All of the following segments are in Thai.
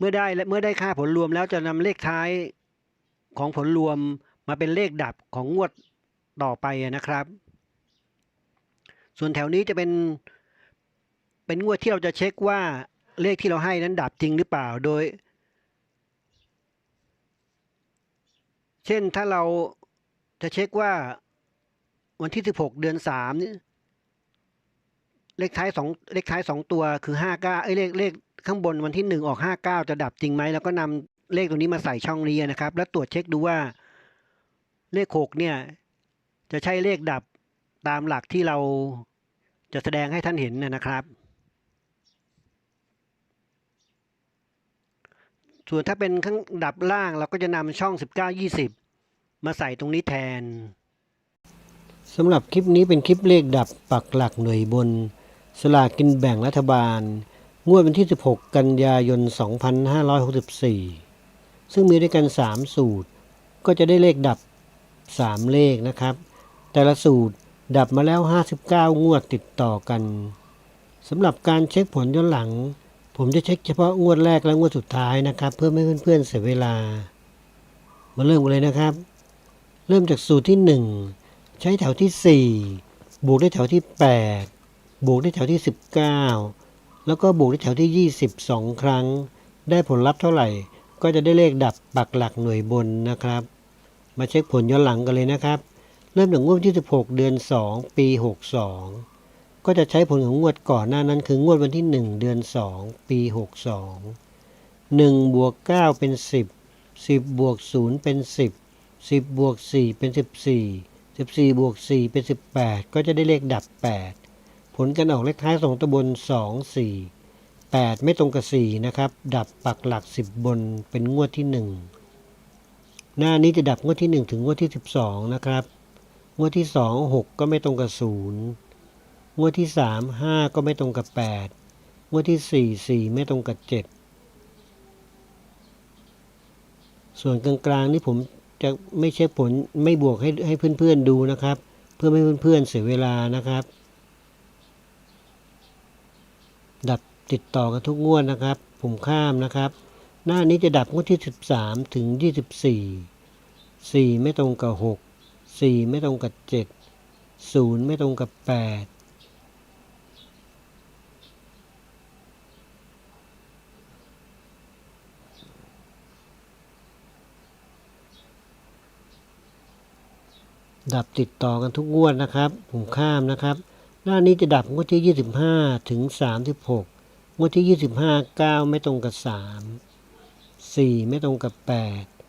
เมื่อได้และเมื่อได้ค่าผลรวมแล้วจะนำเลขท้ายของผลรวมมาเป็นเลขดับของงวดต่อไปนะครับ ส่วนแถวนี้จะเป็นเป็นงวดที่เราจะเช็คว่าเลขที่เราให้นั้นดับจริงหรือเปล่าโดย เช่นถ้าเราจะเช็คว่าวันที่ 16 เดือน3นี่เลขท้ายสองเลขท้ายสองตัวคือ59เอ้ยเลขเลข ข้างบนวันที่ 1 ออก 59 จะดับจริงไหม แล้วก็นำเลขตัวนี้มาใส่ช่องนี้นะครับ แล้วตรวจเช็คดูว่าเลข 6 เนี่ย จะใช่เลขดับตามหลักที่เราจะแสดงให้ท่านเห็นนะครับ ส่วนถ้าเป็นข้างดับล่างเราก็จะนำช่อง 19 20 มาใส่ตรงนี้แทนสำหรับคลิปนี้เป็นคลิปเลขดับปักหลักหน่วยบน สลากกินแบ่งรัฐบาล งวดวันที่ 16 กันยายน 2564 ซึ่งมีด้วยกัน 3 สูตร ก็จะได้เลขดับ 3 เลขนะครับ แต่ละสูตรดับมาแล้ว 59 งวดติดต่อกันสำหรับการเช็คผลย้อนหลัง ผมจะเช็คเฉพาะงวดแรกและงวดสุดท้ายนะครับ เพื่อไม่ให้เพื่อนๆเสียเวลา มาเริ่มกันเลยนะครับ เริ่มจากสูตรที่ 1 ใช้แถวที่ 4 บวกด้วยแถวที่ 8 บวกด้วยแถวที่ 19 แล้วก็บวกด้วยแถวที่ 22 ครั้ง ได้ผลลัพธ์เท่าไหร่ ก็จะได้เลขดับปักหลักหน่วยบนนะครับ มาเช็คผลย้อนหลังกันเลยนะครับ เริ่มจากงวดที่ 16 เดือน 2 ปี 62 ก็จะใช้ผลของงวดก่อนหน้านั้นคืองวดวันที่ 1 เดือน 2 ปี 62 1บวก9เป็น 10 10บวก0เป็น 10 10บวก4เป็น 14 14บวก4เป็น 18 ก็จะได้เลขดับ 8 ลการออกเลขท้ายสองตัวบน2 4 8ไม่ตรงกับ4นะครับ ดับปักหลัก10บบนเป็นงวดที่1หน้านี้จะดับงวดที่1ถึงงวดที่12นะครับ งวดที่2 6ก็ไม่ตรงกับ0งวดที่3 5ก็ไม่ตรงกับ8งวดที่4 4ไม่ตรงกับ7ส่วนกลางๆนี่ผมจะไม่เช็คผลไม่บวกให้ให้เพื่อนๆดูนะครับ เพื่อไม่ให้เพื่อนๆเสียเวลานะครับ ดับ ติดต่อกันทุกงวดนะครับ ผมข้ามนะครับ หน้านี้จะดับงวดที่ 13 ถึง 24 4 ไม่ตรงกับ 6 4 ไม่ตรงกับ 7 0 ไม่ตรงกับ 8ดับติดต่อกันทุกงวดนะครับ ผมข้ามนะครับ หน้านี้จะดับงวดที่ 25 ถึง 36 งวดที่ 25 9 ไม่ตรงกับ 3 4 ไม่ตรงกับ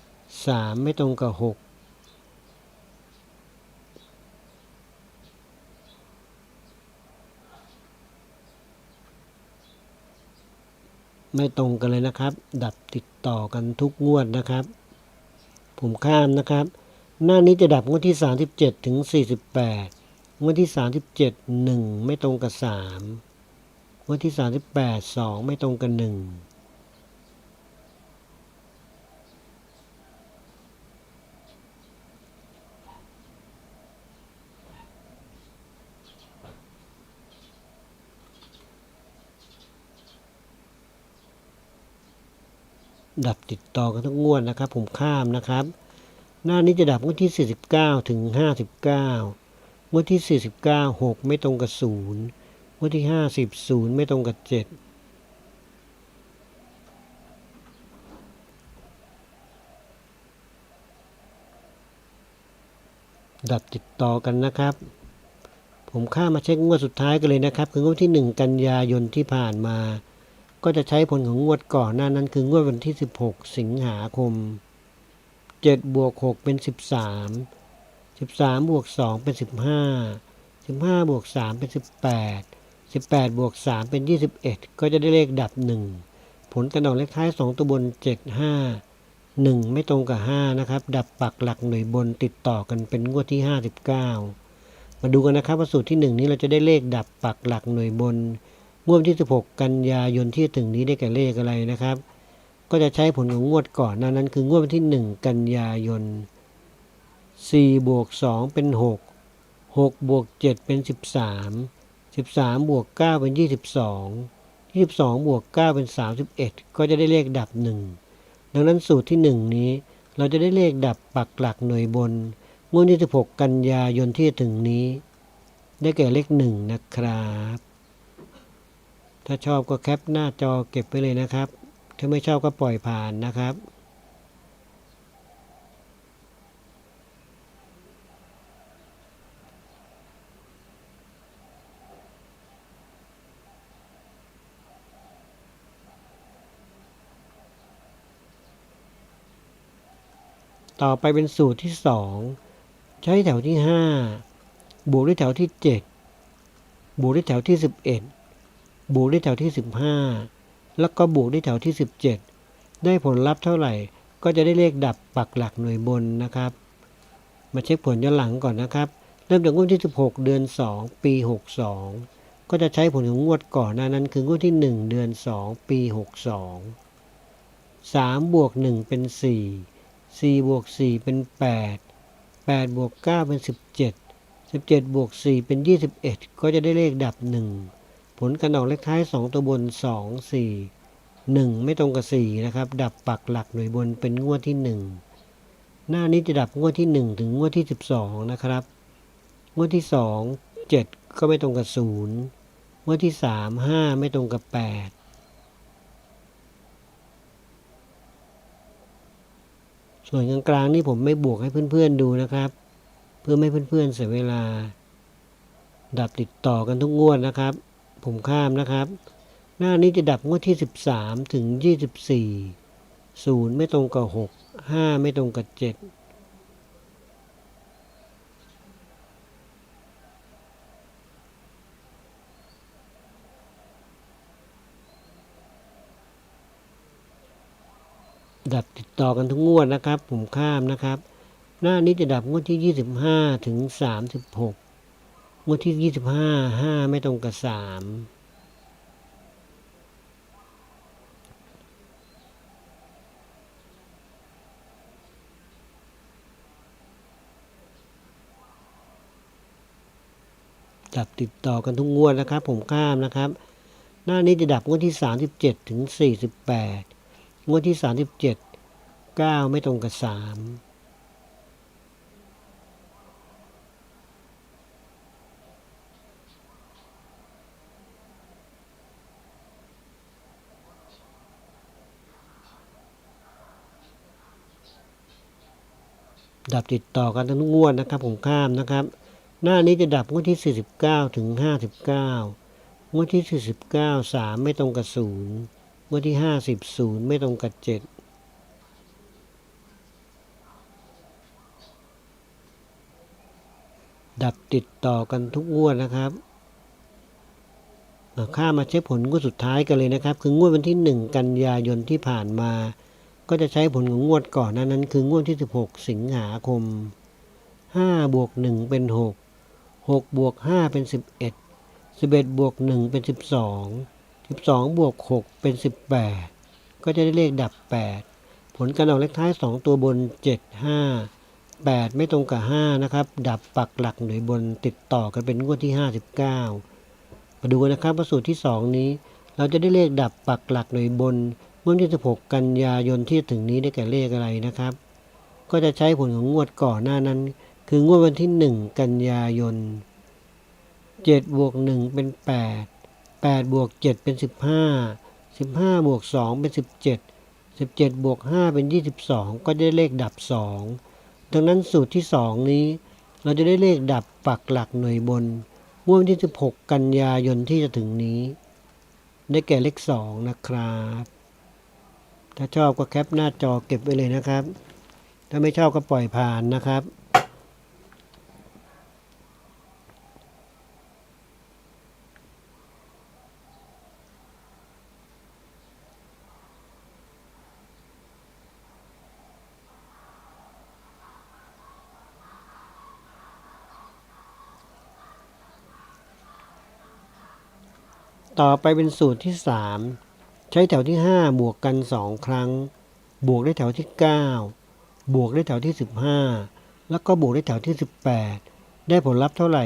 8 3 ไม่ตรงกับ 6 ไม่ตรงกันเลยนะครับ ดับติดต่อกันทุกงวดนะครับ ผมข้ามนะครับ หน้านี้จะดับงวดที่ 37 ถึง 48 งวดที่ 37 1 ไม่ตรงกับ 3 วันที่ 38 2 ไม่ตรงกันหนึ่งดับติดต่อกันทั้งงวดนะครับ ผมข้ามนะครับ หน้านี้จะดับงวดที่ 49 ถึง 59งวดที่ 49 6 ไม่ตรงกับศูนย์ งวดที่50 0ไม่ตรงกับ7ดับติดต่อกันนะครับ ผมข้ามมาเช็คงวดสุดท้ายกันเลยนะครับ คืองวดที่ 1 กันยายนที่ผ่านมา ก็จะใช้ผลของงวดก่อนหน้านั้นคืองวดวันที่ 16 สิงหาคม7บวก6เป็น 13 13บวก2เป็น 15 15บวก3เป็น 18 18 บวก 3 เป็น 21 ก็จะได้เลขดับ 1 ผลกันออกเลขท้าย 2 ตัวบน 7 5 1 ไม่ตรงกับ 5 นะครับ ดับปักหลักหน่วยบนติดต่อกันเป็นงวดที่ 59 มาดูกันนะครับว่าสูตรที่ 1 นี้เราจะได้เลขดับปักหลักหน่วยบน งวดที่ 16 กันยายนที่ถึงนี้ได้แก่เลขอะไรนะครับ ก็จะใช้ผลของงวดก่อนหน้านั้นคืองวดวันที่ 1 กันยายน4บวก2เป็น 6 6บวก7เป็น 13 13 บวก 9 เป็น 22 22 บวก 9 เป็น 31 ก็จะได้เลขดับ 1 ดังนั้นสูตรที่ 1 นี้ เราจะได้เลขดับปักหลักหน่วยบนงวดที่16 กันยายนที่ถึงนี้ ได้แก่เลข 1 นะครับ ถ้าชอบก็แคปหน้าจอเก็บไว้เลยนะครับ ถ้าไม่ชอบก็ปล่อยผ่านนะครับ ต่อไปเป็นสูตรที่สองใช้แถวที่ห้าบวกด้วยแถวที่เจ็ดบวกด้วยแถวที่สิบเอ็ดบวกด้วยแถวที่สิบห้าแล้วก็บวกด้วยแถวที่สิบเจ็ดได้ผลลัพธ์เท่าไหร่ก็จะได้เลขดับปักหลักหน่วยบนนะครับ มาเช็คผลย้อนหลังก่อนนะครับ เริ่มจากงวดที่ 16 เดือน 2 ปี 62 ก็จะใช้ผลของงวดก่อนหน้านั้น คืองวดที่ 1 เดือน 2 ปี 62 3 บวก 1 เป็น 4 4บวก4เป็น 8 8บวก9เป็น 17 17บวก4เป็น 21 ก็จะได้เลขดับ 1 ผลการออกเลขท้าย 2 ตัวบน 2 4 1 ไม่ตรงกับ 4 นะครับ ดับปักหลักหน่วยบนเป็นงวดที่ 1 หน้านี้จะดับงวดที่ 1 ถึงงวดที่ 12 นะครับ งวดที่ 2 7 ก็ไม่ตรงกับ 0 งวดที่ 3 5 ไม่ตรงกับ 8 ส่วนกลางๆนี่ผมไม่บวกให้เพื่อนๆดูนะครับ เพื่อไม่ให้เพื่อนๆเสียเวลา ดับติดต่อกันทุกงวดนะครับ ผมข้ามนะครับ หน้านี้จะดับงวดที่ 13 ถึง 24 0 ไม่ตรงกับ 6 5 ไม่ตรงกับ 7 ดับ ต่อกันทุกงวดนะครับ ผมข้ามนะครับ หน้านี้จะดับงวดที่ 25 ถึง 36 งวดที่ 25 5 ไม่ตรงกับ 3ดับติดต่อกันทุกงวดนะครับ ผมข้ามนะครับ หน้านี้จะดับงวดที่ 37 ถึง 48 งวดที่ 37 9ไม่ตรงกับ3ดับติดต่อกันทั้งงวดนะครับผมข้ามนะครับ หน้านี้จะดับงวดที่ 49 ถึง 59 งวดที่ 49 3 ไม่ตรงกับ 0 งวดที่ 50 0 ไม่ตรงกับ 7 ดับติดต่อกันทุกงวดนะครับข้ามาเช็คผลงวดสุดท้ายกันเลยนะครับ คืองวดวันที่ 1 กันยายนที่ผ่านมา ก็จะใช้ผลของงวดก่อนนั้นนั้น คืองวดที่ 16 สิงหาคม 5 บวก 1 เป็น 6 6 บวก 5 เป็น 11 11 บวก 1 เป็น 12 12 บวก 6 เป็น 18 ก็จะได้เลขดับ 8 ผลการออกเลขท้าย 2 ตัวบน 7 5 8 ไม่ตรงกับ 5 นะครับ ดับปักหลักหน่วยบนติดต่อกันเป็นงวดที่ 59 มาดูกันนะครับว่าสูตรที่ 2 นี้ เราจะได้เลขดับปักหลักหน่วยบนงวดที่ 16 กันยายนที่ถึงนี้ได้แก่เลขอะไรนะครับ ก็จะใช้ผลของงวดก่อนหน้านั้น คืองวดวันที่ 1 กันยายน 7 บวก 1 เป็น 8 8 บวก 7 เป็น 15 15 บวก 2 เป็น 17 17 บวก 5 เป็น 22 ก็จะได้เลขดับ 2 ดังนั้นสูตรที่สองนี้ เราจะได้เลขดับปักหลักหน่วยบนงวดวันที่ 16 กันยายนที่จะถึงนี้ ได้แก่เลข2นะครับ ถ้าชอบก็แคปหน้าจอเก็บไว้เลยนะครับ ถ้าไม่ชอบก็ปล่อยผ่านนะครับ ต่อไปเป็นสูตรที่ 3 ใช้แถวที่ 5 บวกกัน 2 ครั้ง บวกได้แถวที่ 9 บวกได้แถวที่ 15 แล้วก็บวกได้แถวที่ 18 ได้ผลลัพธ์เท่าไหร่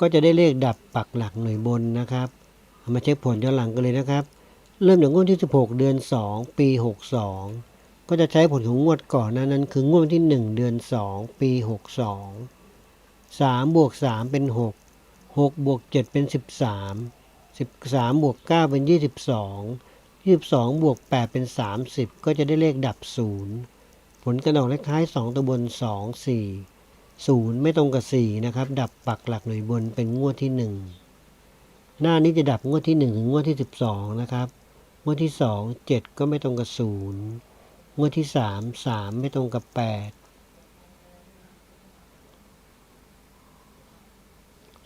ก็จะได้เลขดับปักหลักหน่วยบนนะครับเอามาเช็คผลย้อนหลังกันเลยนะครับ เริ่มจากงวดที่ 16 เดือน 2 ปี 62 ก็จะใช้ผลของงวดก่อนหนานั้น คืองวดวันที่ 1 เดือน 2 ปี 62 3บวก3เป็น 6 6บวก7เป็น 13 13 บวก 9 เป็น 22 22 บวก 8 เป็น 30 ก็จะได้เลขดับ 0 ผลกระดอกเลขท้าย 2 ตัวบน 2 4 0 ไม่ตรงกับ 4 นะครับ ดับปักหลักหน่วยบนเป็นงวดที่ 1 หน้านี้จะดับงวดที่ 1 ถึงงวดที่ 12 นะครับ งวดที่ 2 7 ก็ไม่ตรงกับ 0 งวดที่ 3 3 ไม่ตรงกับ 8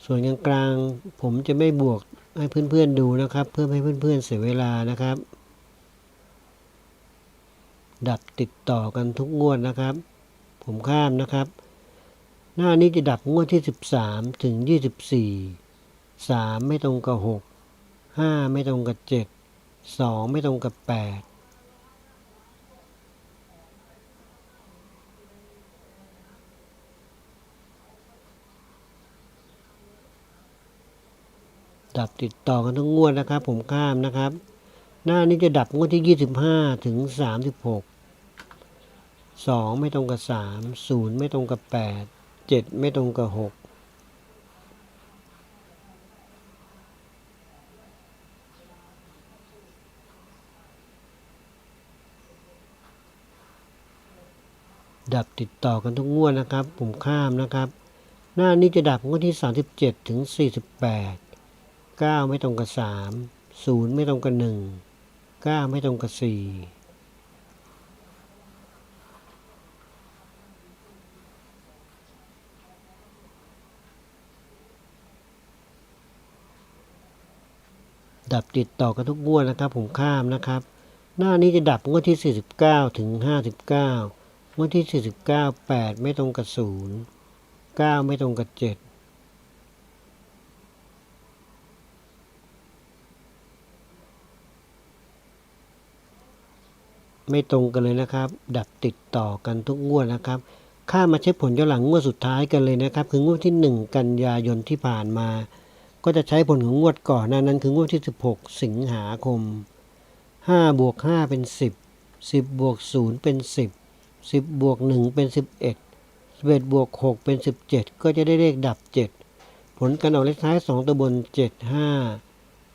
ส่วนกลางๆผมจะไม่บวก ให้เพื่อนๆดูนะครับ เพื่อให้เพื่อนๆเสียเวลานะครับ ดับติดต่อกันทุกงวดนะครับ ผมข้ามนะครับ หน้านี้จะดับงวดที่ 13 ถึง 24 3 ไม่ตรงกับ 6 5 ไม่ตรงกับ 7 2 ไม่ตรงกับ 8 ดับติดต่อกันทุกงวดนะครับ ผมข้ามนะครับ หน้านี้จะดับงวดที่ 25 ถึง 36 2 ไม่ตรงกับ 3 0 ไม่ตรงกับ 8 7 ไม่ตรงกับ 6 ดับติดต่อกันทุกงวดนะครับ ผมข้ามนะครับ หน้านี้จะดับงวดที่ 37 ถึง 48 9 ไม่ตรงกับ 3 0 ไม่ตรงกับ 1 9 ไม่ตรงกับ 4ดับติดต่อกันทุกงวดนะครับผมข้ามนะครับ หน้านี้จะดับงวดที่ 49 ถึง 59 งวดที่ 49 8 ไม่ตรงกับ 0 9 ไม่ตรงกับ 7 ไม่ตรงกันเลยนะครับ ดับติดต่อกันทุกงวดนะครับ ข้ามมาเช็คผลย้อนหลังงวดสุดท้ายกันเลยนะครับ คืองวดที่ 1 กันยายนที่ผ่านมา ก็จะใช้ผลของงวดก่อนหน้านั้นคืองวดที่ 16 สิงหาคม 5 บวก 5 เป็น 10 10 บวก 0 เป็น 10 10 บวก 1 เป็น 11 11 บวก 6 เป็น 17 ก็จะได้เลขดับ 7 ผลการออกเลขท้าย 2 ตัวบน 7 5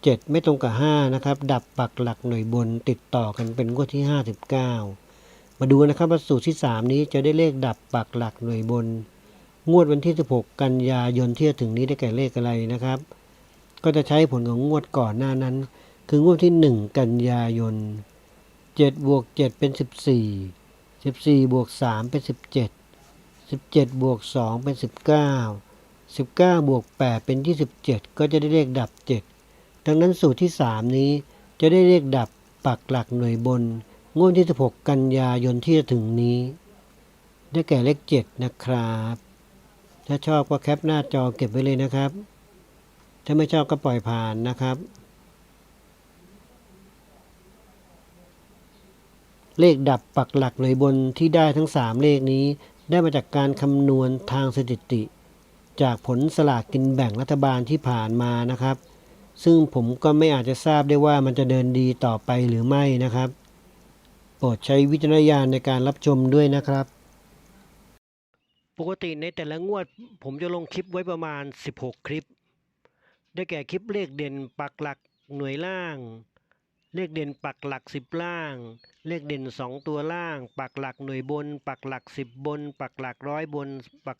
7 ไม่ตรงกับ 5 นะครับ ดับปักหลักหน่วยบนติดต่อกันเป็นงวดที่ 59 มาดูนะครับว่าสูตรที่ 3 นี้จะได้เลขดับปักหลักหน่วยบน งวดวันที่ 16 กันยายนที่จะถึงนี้ได้แก่เลขอะไรนะครับ ก็จะใช้ผลของงวดก่อนหน้านั้น คืองวดที่ 1 กันยายน7บวก7เป็น 14 14บวก3เป็น 17 17บวก2เป็น 19 19บวก8เป็น 27 ก็จะได้เลขดับ 7 ดังนั้นสูตรที่ 3 นี้จะได้เลขดับปักหลักหน่วยบนงวดที่ 16 กันยายนที่จะถึงนี้ ได้แก่เลข 7 นะครับ ถ้าชอบก็แคปหน้าจอเก็บไว้เลยนะครับ ถ้าไม่ชอบก็ปล่อยผ่านนะครับ เลขดับปักหลักหน่วยบนที่ได้ทั้ง 3 เลขนี้ ได้มาจากการคำนวณทางสถิติ จากผลสลากกินแบ่งรัฐบาลที่ผ่านมานะครับ ซึ่งผมก็ไม่อาจจะทราบได้ว่ามันจะเดินดีต่อไปหรือไม่นะครับ โปรดใช้วิจารณญาณในการรับชมด้วยนะครับ ปกติในแต่ละงวด ผมจะลงคลิปไว้ประมาณ 16 คลิป ได้แก่คลิปเลขเด่นปักหลักหน่วยล่าง เลขเด่นปักหลัก 10 ล่าง เลขเด่น 2 ตัวล่าง ปักหลักหน่วยบน ปักหลัก 10 บน ปักหลักร้อยบนปัก